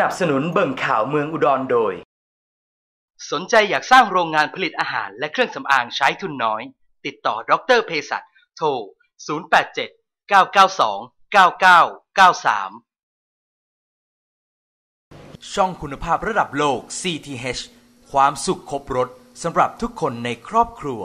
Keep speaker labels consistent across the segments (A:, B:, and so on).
A: นับสนุนเบิ่งข่าวเมืองอุดรโดย
B: สนใจอยากสร้างโรงงานผลิตอาหารและเครื่องสำอางใช้ทุนน้อย ติดต่อดรเภสัชโทร 087 992 9993
A: ช่องคุณภาพระดับโลก CTH ความสุขครบรถสำหรับทุกคนในครอบครัว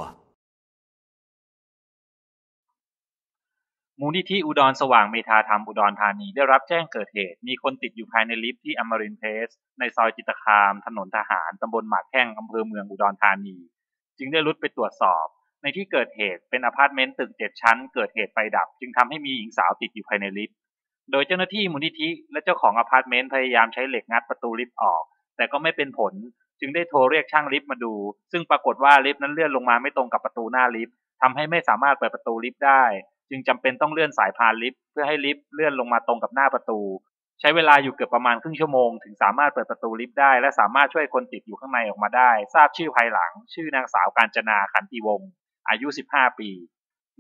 C: มูลนิธิอุดรสว่างเมธาธรรมอุดรธานีได้รับแจ้งเกิดเหตุ มีคนติดอยู่ภายในลิฟต์ที่อมรินเพสในซอยจิตคาม ถนนทหารตำบลหมากแข้งอำเภอเมืองอุดรธานี จึงได้รุดไปตรวจสอบ ในที่เกิดเหตุเป็นอพาร์ตเมนต์ตึกเจ็ดชั้น เกิดเหตุไฟดับ จึงทำให้มีหญิงสาวติดอยู่ภายในลิฟต์โดยเจ้าหน้าที่มูลนิธิและเจ้าของอพาร์ตเมนต์พยายามใช้เหล็กงัดประตูลิฟต์ออก แต่ก็ไม่เป็นผล จึงได้โทรเรียกช่างลิฟต์มาดู ซึ่งปรากฏว่าลิฟต์นั้นเลื่อนลงมาไม่ตรงกับประตูหน้าลิฟต์ทำให้ไม่สามารถเปิดประตูลิฟต์ได้ จึงจำเป็นต้องเลื่อนสายพานลิฟต์เพื่อให้ลิฟต์เลื่อนลงมาตรงกับหน้าประตู ใช้เวลาอยู่เกือบประมาณครึ่งชั่วโมงถึงสามารถเปิดประตูลิฟต์ได้และสามารถช่วยคนติดอยู่ข้างในออกมาได้ ทราบชื่อภายหลัง ชื่อนางสาวกาญจนาขันติวงศ์อายุ 15 ปี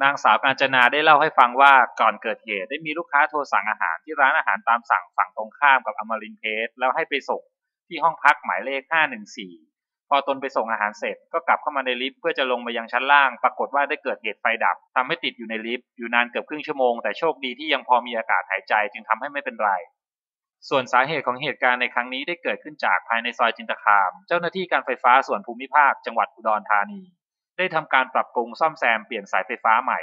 C: นางสาวกาญจนาได้เล่าให้ฟังว่าก่อนเกิดเหตุได้มีลูกค้าโทรสั่งอาหารที่ร้านอาหารตามสั่งฝั่งตรงข้ามกับอมรินเพสแล้วให้ไปส่งที่ห้องพักหมายเลข 514 พอตนไปส่งอาหารเสร็จก็กลับเข้ามาในลิฟต์เพื่อจะลงมายังชั้นล่าง ปรากฏว่าได้เกิดเหตุไฟดับทำให้ติดอยู่ในลิฟต์อยู่นานเกือบครึ่งชั่วโมงแต่โชคดีที่ยังพอมีอากาศหายใจจึงทำให้ไม่เป็นไร ส่วนสาเหตุของเหตุการณ์ในครั้งนี้ได้เกิดขึ้นจากภายในซอยจินตคาม เจ้าหน้าที่การไฟฟ้าส่วนภูมิภาค จังหวัดอุดรธานี ได้ทำการปรับปรุงซ่อมแซมเปลี่ยนสายไฟฟ้าใหม่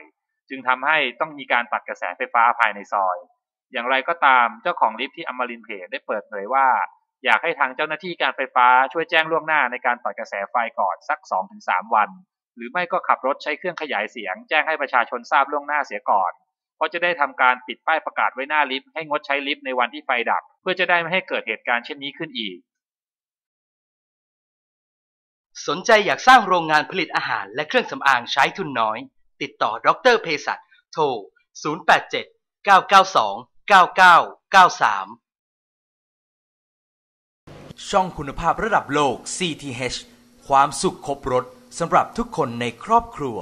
C: จึงทำให้ต้องมีการตัดกระแสไฟฟ้าภายในซอย อย่างไรก็ตามเจ้าของลิฟต์ที่อมรินเพจได้เปิดเผยว่า อยากให้ทางเจ้าหน้าที่การไฟฟ้าช่วยแจ้งล่วงหน้าในการตัดกระแสไฟก่อนสัก 2-3 วัน หรือไม่ก็ขับรถใช้เครื่องขยายเสียง แจ้งให้ประชาชนทราบล่วงหน้าเสียก่อนเพราะจะได้ทำการปิดป้ายประกาศไว้หน้าลิฟต์ให้งดใช้ลิฟต์ในวันที่ไฟดับ เพื่อจะได้ไม่ให้เกิดเหตุการณ์เช่นนี้ขึ้นอีก
B: สนใจอยากสร้างโรงงานผลิตอาหารและเครื่องสำอางใช้ทุนน้อย ติดต่อดรเภสัชโทร 087 992 9993
A: ช่องคุณภาพระดับโลก CTH ความสุขครบรถสำหรับทุกคนในครอบครัว